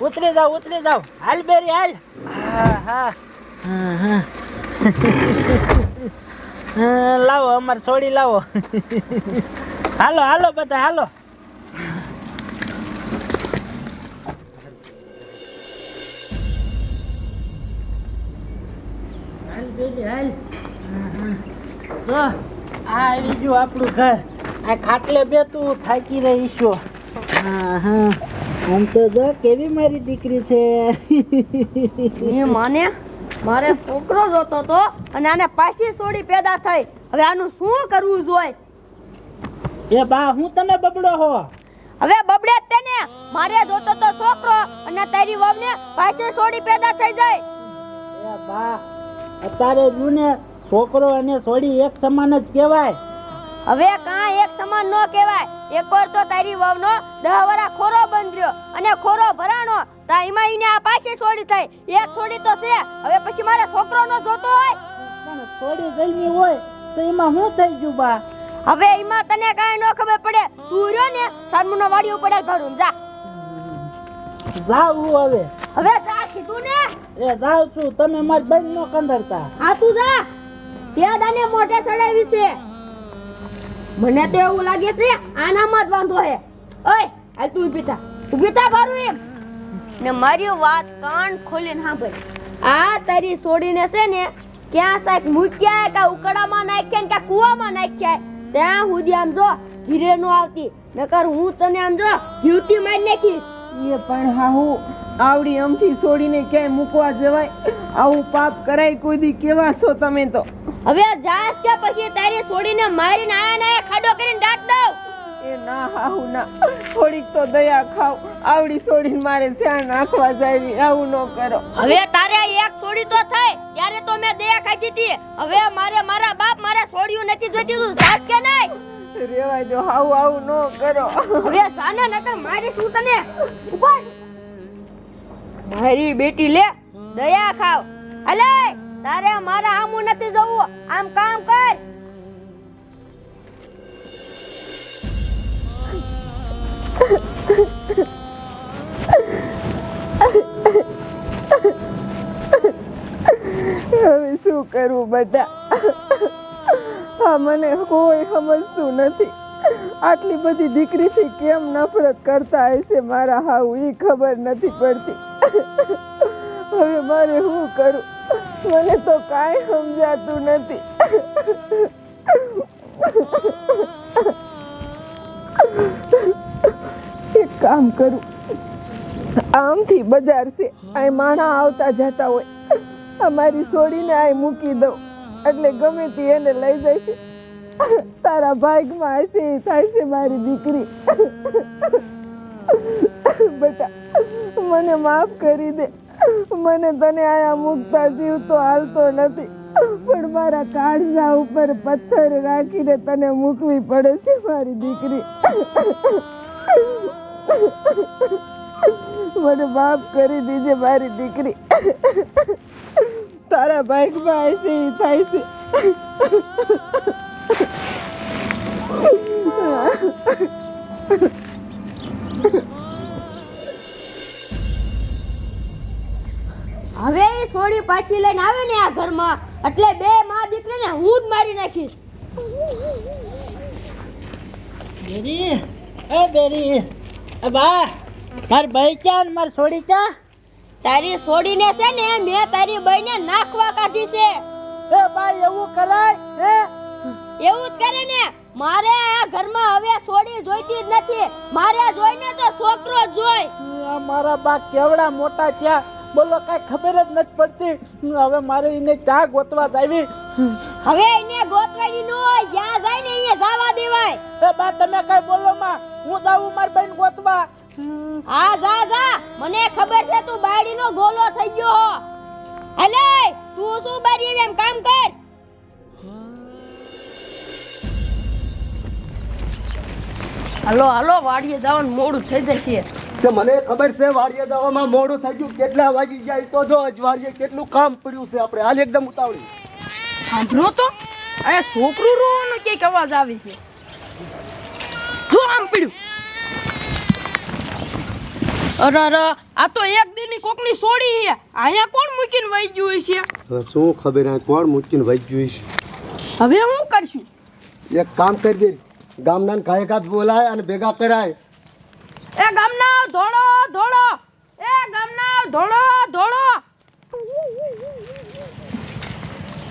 ઉતરી જાઓ ઉતરી જાઓ. હાલ, બેરી, હાલ. હા હા. લાવો, અમારે છોડી લાવો. હાલો હાલો બધા, હાલો. આ આવી ગયું આપણું ઘર. આ ખાટલે બે તું થાકી રહીશું હા હા આમ તો જો કેવી મારી દીકરી છે. એ માને મારે છોકરો જોતો તો અને આને પાછી સોડી પેદા થઈ. હવે આનું શું કરવું જોઈએ? એ બા હું તમે બબડો હો? હવે બબડે જ તેને. મારે જોતો તો છોકરો અને તારી વહુને પાછી સોડી પેદા થઈ જાય. એ બા અત્યારે જુને છોકરો અને છોડી એક સમાન જ કહેવાય. હવે કાંઈ એક સમાન નો કહેવાય. એકવાર તો તારી વહુનો દહ વરા ખોરો બંધ્યો અને ખોરો ભરાણો. તા એમાં ઈને આ પાછી છોડી થઈ. એક છોડી તો છે. હવે પછી મારે છોકરો નો જોતો હોય? પણ છોડી જલ્મી હોય તો એમાં શું થઈ ગયું બા? હવે એમાં તને કાંઈ ન ખબર પડે. તું રહ્યો ને સારમુનો વાડી ઉપર જ ભરું જા. જાવ હવે. હવે જા કીધું ને. એ જાવ છું. તમે મારી બેન નો કંદરતા. હા તું જા. ત્યાં દાને મોઢે ચડાવી છે. મને તો એવું લાગે છે, આનામાં જ વાંધો હે. ઓય, હાલ તું ઊભી થા. ઊભી થા ભારું એમ. ને મારી વાત કાન ખોલીને સાંભળ. આ તારી છોડીને છે ને, ક્યાં સાહેબ મૂક્યા કે ઉકડામાં નાખ્યા ને કે કૂવામાં નાખ્યા ત્યાં સુધી આમ જો, ધીરે નો આવતી. નકર હું તને આમ જો, જીવતી મારી નાખીશ. એ પણ હા હું આવડી અમથી છોડીને ક્યાંય મૂકવા જવાય? આવું પાપ કરાય કોઈ દી કેવા છો તમે તો? હવે જાસ કે પછી તારી છોડીને મારીને આયા ને ખાડો કરીને દાટ દઉં? એ ના હાહુ ના. થોડીક તો દયા ખાવ. આવડી છોડીને મારે શ્યાં નાખવા જાવી આવું ન કરો. હવે તારે એક છોડી તો થાય ત્યારે તો મેં દયા ખાધી હતી હવે મારે મારા બાપ મારે છોડ્યું નથી જોઈતી તું જાસ કે નહીં? રેવાય દો હાવ આવું ન કરો. હવે સાના નકર મારી શું તને. ઉપર મારી બેટી લે, દયા ખાવ. અલે, તારે મારા આમું નથી જવું. આમ કામ કર. હવે શું કરવું બધા? આ મને કોઈ સમજતું નથી. આટલી બધી દીકરીથી કેમ નફરત કરતા હશે મારા હાવ એ ખબર નથી પડતી. હવે મારે શું કરું? મને તો કાંઈ સમજાતું નથી. એક કામ કરું. આમથી બજાર છે. આ માણા આવતા જતા હોય. અમારી છોડીને આ મૂકી દઉં. એટલે ગમે તે એને લઈ જશે તારા ભાગમાં હશે થાય છે મારી દીકરી. બેટા, મને માફ કરી દે. મને તને આયા મુકતા જીવ તો હાલતો નથી. પણ મારા કાળજા ઉપર પથ્થર રાખીને તને મૂકવી પડે છે મારી દીકરી. મને માફ કરી દીજે મારી દીકરી. તારા બાઈકમાં હશે એ થાય છે હવે એ સોડી પાછી લઈને આવે ને આ ઘરમાં એટલે બે માં દીકરીને હું જ મારી નાખીશ. બેરી એ બેરી એ બા માર ભાઈ ક્યાં ને મારી સોડી ક્યાં? તારી છોડીને છે ને મેં તારી બહેને નાખવા કાઢી છે. એ બા એવું કરાય હે? એવું જ કરે ને. મારે આ ઘરમાં હવે છોડી જોઈતી જ નથી. મારે જોઈને તો છોકરો જોઈ આ મારા બા કેવડા મોટા થયા. બોલો કાંઈ ખબર જ નથી પડતી. હવે મારે એને ચા ગોતવા જાવી હવે એને ગોતવાની ન હોય જ્યાં જાય ને અહીંયા જવા દેવાય. એ બા તમે કઈ બોલો માં. હું જાઉં માર બેન ગોતવા. હા જા જા. મને ખબર છે તું બાયડીનો ગોલો થઈ ગયો હો. અલે તું શું બારી એમ કામ કર? હાલો હાલો વાડીએ જવાનું મોડું થઈ જશે તો મને ખબર છે વાડીએ દવામાં મોડું થઈ ગયું. કેટલા વાગી જાય તો જો અજવાળીએ કેટલું કામ પડ્યું છે આપણે. હાલ એકદમ ઉતાવળી. સાંભળો તો. આ છોકરું રોવાનો ક્યાંક અવાજ આવે છે. જો આમ પડ્યું. અરે અરે આ તો એક દિનની કોકની સોડી છે. અહીંયા કોણ મૂકીને વહી ગયું છે? શું ખબર આ કોણ મૂકીને વહી છે? હવે હું કરશું? એક કામ કરી દે ગામના ગાયકા બોલાય અને ભેગા કરાય. એ ગામના ધોળો ધોળો. એ ગામના ધોળો ધોળો.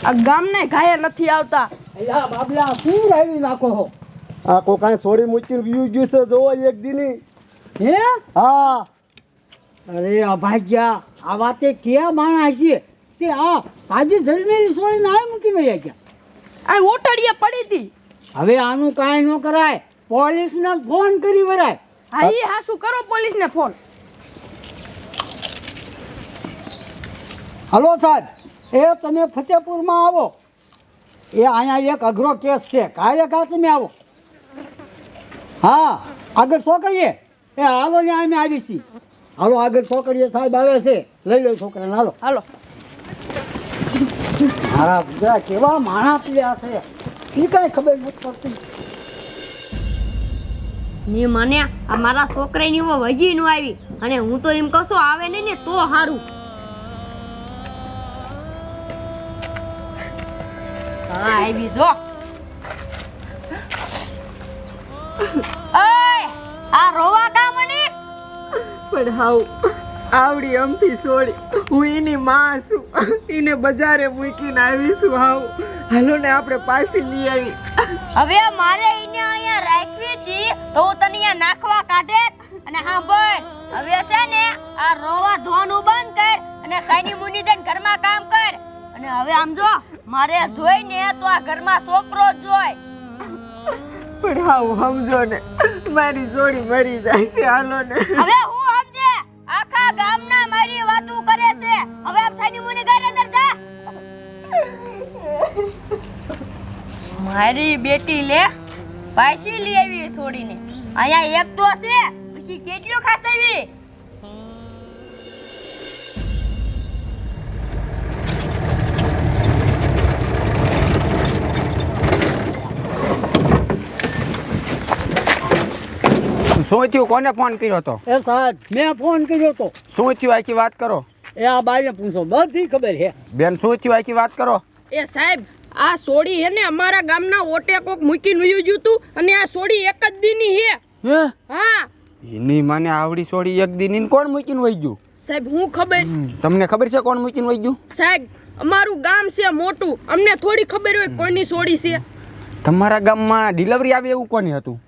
આ ગામને ઘાયે નથી આવતા. અલ્યા બાબલા શું રાવી નાખો હો આ કોકાને છોડી મૂકીને વ્યૂ ગયું છે જોવો એક દીની. હે? હા. અરે અભાગ્યા આ વાતે ક્યાં માણસ છે? તે આ આજે જલમેલી છોડીને આ મૂકી ગયા. આ ઓટડીએ પડી હતી. હવે આનું કાંઈ ન કરાય. પોલીસને ફોન કરી વરાય. હા ઈ હાસુ કરો પોલીસને ફોન? હલો સાહેબ. એ તમે ફતેપુરમાં આવો. એ અહીંયા એક અઘરો કેસ છે. કાલે કા તમે આવો. હા આગળ છોકરીએ. એ હાલો ને અમે આવી છીએ. હાલો આગળ છોકરીએ સાહેબ આવે છે. લઈ લો છોકરાને હાલો. હાલો. મારા બધા કેવા માણા પીડ્યા છે. એ કાંઈ ખબર નથી પડતી. ને મને આ મારા છોકરાની વો વજી નો આવી. અને હું તો એમ કશો આવે નહીં ને તો સારું હા આવી જો. ઓય આ રોવા કા મને? પણ હાવ. આવડી અમથી સોડી હું એની માં છું. એને બજારે મૂકીને આવીશું હાવ. હાલો ને આપણે પાછી લઈ આવી હવે મારે એને અહીંયા રાખવી હતી તો હું તને અહીંયા નાખવા કાઢે અને હા બોલ હવે છે ને આ રોવા ધોવાનું બંધ કર અને સાઈની મુની ઘરમાં કામ કર. અને હવે આમ જો મારે જોઈને તો આ ઘરમાં છોકરો જ જોઈ પણ હાવ સમજો ને મારી જોડી મરી જાય છે. હાલો ને. હવે હવે આમ સાની મુની ઘર અંદર જા મારી બેટી લે પાછી લઈ આવી છોડીને. અહીંયા એક તો છે પછી કેટલું ખાસવી શું થયું? કોને ફોન કર્યો હતો? એ સાહેબ મેં ફોન કર્યો તો. શું થયું? આખી વાત કરો. એ આ બાઈને પૂછો બધી ખબર છે. બેન શું થયું? આખી વાત કરો. એ સાહેબ આ સોડી હે ને અમારા ગામના ઓટે કોક મૂકીને નુયું ગયું તું અને આ સોડી એક જ દીની હે હે? હા. એની મને આવડી સોડી એક દિન કોણ મૂકીને વહી ગયું? સાહેબ હું ખબર તમને ખબર છે કોણ મૂકીને વહી ગયું? સાહેબ અમારું ગામ છે મોટું. અમને થોડી ખબર હોય કોઈની સોડી છે. તમારા ગામમાં ડિલિવરી આવે એવું કોની હતું?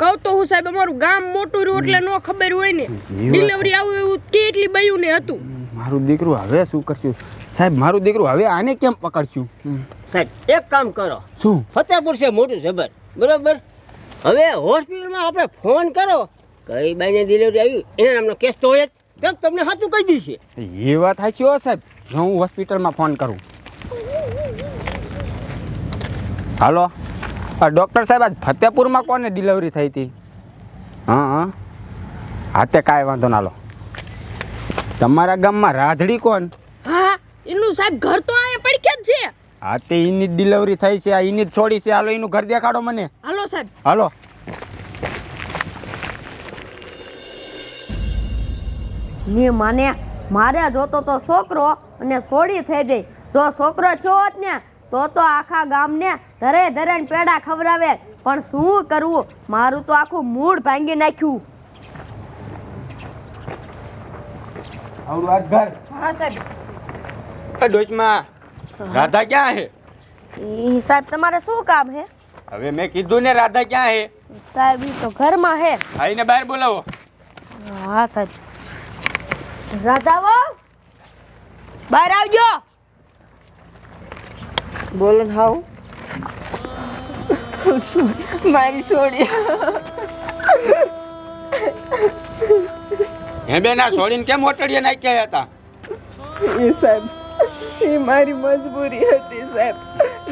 કહું તો હું સાહેબ અમારું ગામ મોટું રહ્યું એટલે નો ખબર હોય ને. ડિલિવરી આવું એવું કેટલી બયું ને હતું. મારું દીકરું હવે શું કરશું? સાહેબ મારું દીકરું હવે આને કેમ પકડશું? સાહેબ એક કામ કરો. શું? ફતેપુર છે મોટું જબર બરોબર? હવે હોસ્પિટલમાં આપણે ફોન કરો. કઈ બાઈને ડિલિવરી આવી એના નામનો કેસ તો હોય જ. તમને સાચું કહી દઈશે. એ વાત સાચી હો સાહેબ. હું હોસ્પિટલમાં ફોન કરું. હાલો. આ ડૉક્ટર સાહેબ આજ ફતેપુરમાં કોને ડિલિવરી થઈ હતી? હા હા. હા તે કાંઈ વાંધો ના લો. તમારા ગામમાં રાધડી કોણ? હા એનું સાહેબ ઘર તો અહીંયા પડખે જ છે. હા તે એની જ ડિલિવરી થઈ છે આ એની જ છોડી છે. હાલો એનું ઘર દેખાડો મને. હાલો સાહેબ. હાલો. ને મને મારે જોતો તો છોકરો અને છોડી થઈ ગઈ. જો છોકરો છો જ ને તો તો આખા ગામને ધરે ધરે પેડા ખવડાવે. પણ શું કરવું મારું તો આખું મૂળ ભાંગી નાખ્યું. આવડું આ ઘર. હા સાહેબ. ડોચમાં રાધા ક્યાં છે ઈ સાહેબ તમારે શું કામ હે? હવે મેં કીધું ને રાધા ક્યાં છે સાહેબ ઈ તો ઘરમાં હે. આવીને બહાર બોલાવો. હા સાહેબ. રાધા વો બહાર આવજો. બોલો ને હાવ. મારી છોડી હે બેન આ છોડીને કેમ ઓટડીએ નાખ્યા હતા? એ સાહેબ એ મારી મજબૂરી હતી સાહેબ.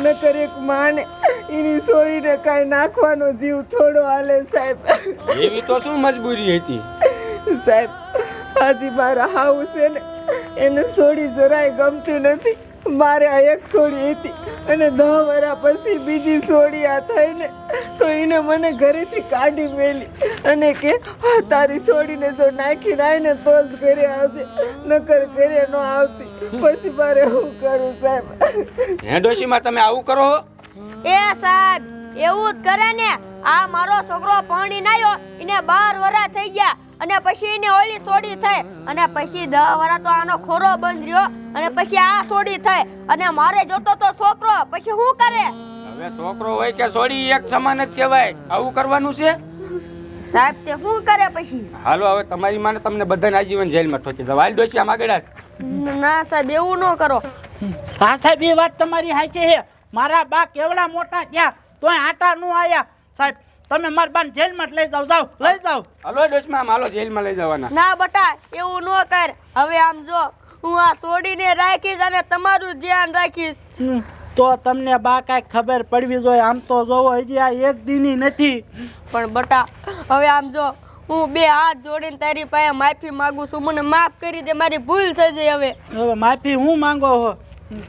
નકર એક માને એની છોડીને કાંઈ નાખવાનો જીવ થોડો હાલે સાહેબ. એવી તો શું મજબૂરી હતી? સાહેબ હાજી મારા હાઉ છે ને એને છોડી જરાય ગમતી નથી. મારે આ એક છોડી હતી અને દહ વર્ષ પછી બીજી છોડી આ થઈને તો એને મને ઘરેથી કાઢી મેલી અને કે તારી છોડીને જો નાખી નાય ને તો જ ઘરે આવશે નકર ઘરે ન આવતી. પછી મારે શું કરું સાહેબ? હે ડોશીમાં તમે આવું કરો એ સાહેબ એવું જ કરે ને. આ મારો છોકરો પરણી નાયો એને બાર વરા થઈ ગયા અને પછી એને ઓલી સોડી થઈ. અને પછી દહ વરા તો આનો ખોરો બંધ રહ્યો અને પછી આ સોડી થઈ. અને મારે જોતો તો છોકરો પછી શું કરે? હવે છોકરો હોય કે છોડી એક સમાન જ કહેવાય. આવું કરવાનું છે? સાહેબ તે શું કરે પછી? હાલો હવે તમારી માને તમને બધાને આજીવન જેલમાં ઠોકી દો હાલ ડોશી આમ આગળ ના સાહેબ એવું ન કરો. હા સાહેબ એ વાત તમારી હાચી છે. મારા બા કેવડા મોટા થયા તોય આટા નું આયા. સાહેબ તમે મારા બાને જેલમાં જ લઈ જાવ જાવ લઈ જાવ હાલો ડોશીમાં આમ હાલો જેલમાં લઈ જવાના. ના બટા એવું ન કર. હવે આમ જો હું આ છોડીને રાખીશ અને તમારું ધ્યાન રાખીશ. તો તમને બા કાંઈક ખબર પડવી જોઈએ. આમ તો જોવો હજી આ એક દીની નથી. પણ બટા હવે આમ જો હું બે હાથ જોડીને તારી પાસે માફી માંગુ છું. મને માફ કરી દે મારી ભૂલ થઈ ગઈ હવે. હવે માફી હું માંગો હો?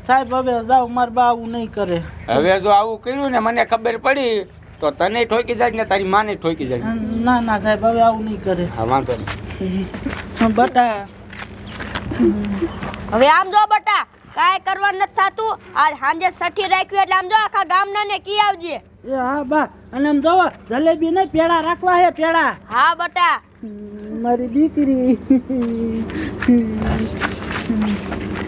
સાહેબ હવે જાવ મારા બા આવું નહીં કરે. હવે જો આવું કર્યું ને મને ખબર પડી તો તને ઠોકી જાય ને તારી માને ઠોકી જાય. ના ના સાહેબ હવે આવું નહીં કરે. હા વાંધો નહીં. બટા. હવે આમ જો બટા કાંઈ કરવા નથી થતું. આજ સાંજે સઠી રાખ્યું એટલે આમ જો આખા ગામના ને કી આવજે. એ હા બા અને આમ જોવો જલેબી નહીં પેડા રાખવા હે પેડા. હા બટા. મારી દીકરી.